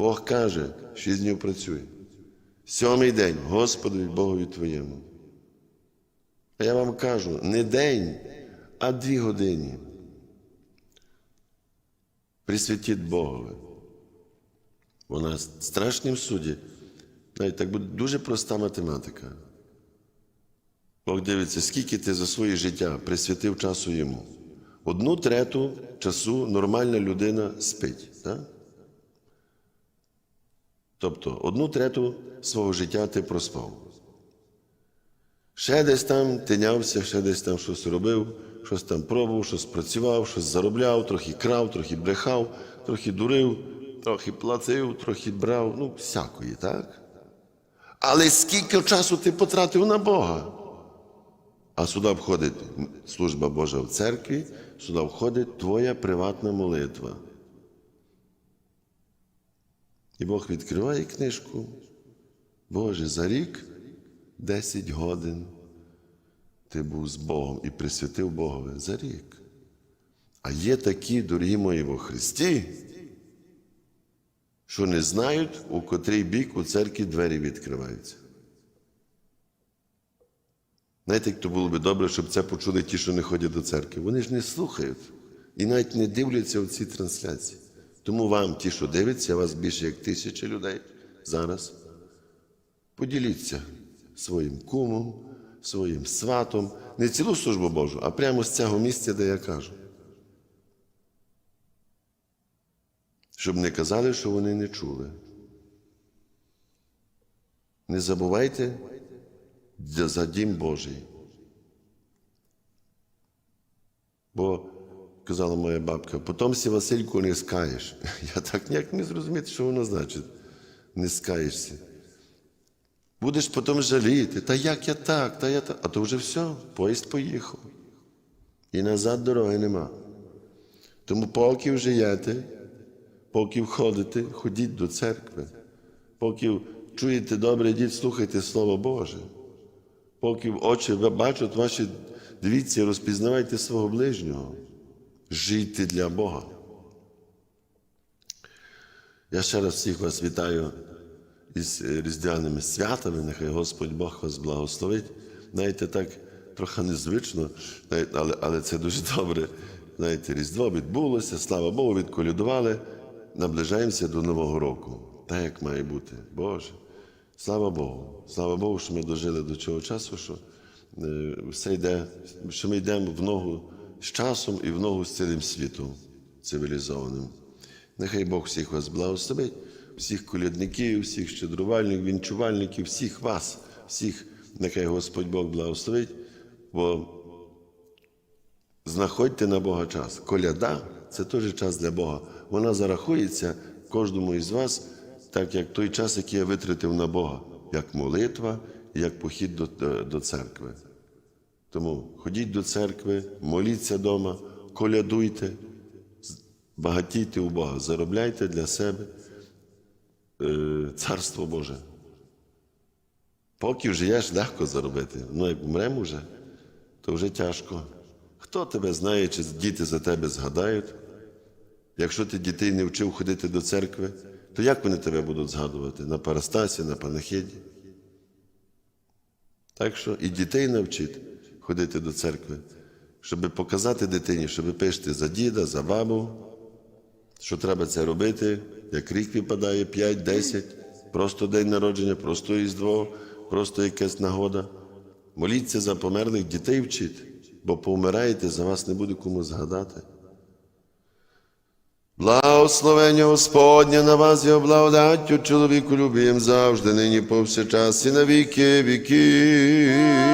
Бог каже, шість днів працює. Сьомий день Господові Богові твоєму. А я вам кажу, не день, а дві години. Присвятіть Богові. Бо на страшнім суді, навіть так буде дуже проста математика. Бог дивиться, скільки ти за своє життя присвятив часу йому. Одну трету часу нормальна людина спить. Так? Тобто одну трету свого життя ти проспав. Ще десь там тинявся, ще десь там щось робив, щось там пробував, щось працював, щось заробляв, трохи крав, трохи брехав, трохи дурив, трохи платив, трохи брав, ну, всякої, так? Але скільки часу ти потратив на Бога? А сюди входить служба Божа в церкві, сюди входить твоя приватна молитва. І Бог відкриває книжку. Боже, за рік 10 годин ти був з Богом і присвятив Богові за рік. А є такі, дорогі мої во Христі, що не знають, у котрий бік у церкві двері відкриваються. Знаєте, як то було би добре, щоб це почули ті, що не ходять до церкви. Вони ж не слухають і навіть не дивляться в ці трансляції. Тому вам, ті, що дивляться, вас більше як тисяча людей зараз. Поділіться своїм кумом, своїм сватом, не цілу службу Божу, а прямо з цього місця, де я кажу. Щоб не казали, що вони не чули. Не забувайте за дім Божий. Бо казала моя бабка, потомсі Васильку не скаєш. Я так ніяк не зрозуміти, що воно значить. Не скаєшся. Будеш потім жаліти. Та як я так, та я так. А то вже все, поїзд поїхав. І назад дороги нема. Тому поки живете, поки входите, ходіть до церкви. Поки чуєте добре, йдіть, слухайте Слово Боже. Поки очі бачать ваші, дивіться, розпізнавайте свого ближнього. Жийте для Бога. Я ще раз всіх вас вітаю із е, різдвяними святами. Нехай Господь Бог вас благословить. Знаєте, так трохи незвично, але, але це дуже добре. Знаєте, Різдво відбулося, слава Богу, відколядували. Наближаємося до Нового року. Так, як має бути. Боже. Слава Богу. Слава Богу, що ми дожили до цього часу, що е, все йде, що ми йдемо в ногу з часом і в ногу з цілим світом цивілізованим. Нехай Бог всіх вас благословить, всіх колядників, всіх щедрувальників, вінчувальників, всіх вас, всіх, нехай Господь Бог благословить, бо знаходьте на Бога час. Коляда це теж час для Бога. Вона зарахується кожному із вас, так як той час, який я витратив на Бога, як молитва, як похід до, до, церкви. Тому ходіть до церкви, моліться вдома, колядуйте, багатійте у Бога, заробляйте для себе е, Царство Боже. Поки живеш, легко заробити. Ну, як вмремо вже, то вже тяжко. Хто тебе знає, чи діти за тебе згадають? Якщо ти дітей не вчив ходити до церкви, то як вони тебе будуть згадувати? На парастасі, на панахиді? Так що і дітей навчить ходити до церкви, щоб показати дитині, щоб пишете за діда, за бабу, що треба це робити, як рік випадає, 5-10, просто день народження, просто різдво, просто якась нагода. Моліться за померлих дітей вчити, бо повмираєте, за вас не буде кому згадати. Благословення Господня на вас його благодаттю, чоловіку любим завжди, нині повсякчас і на віки віки.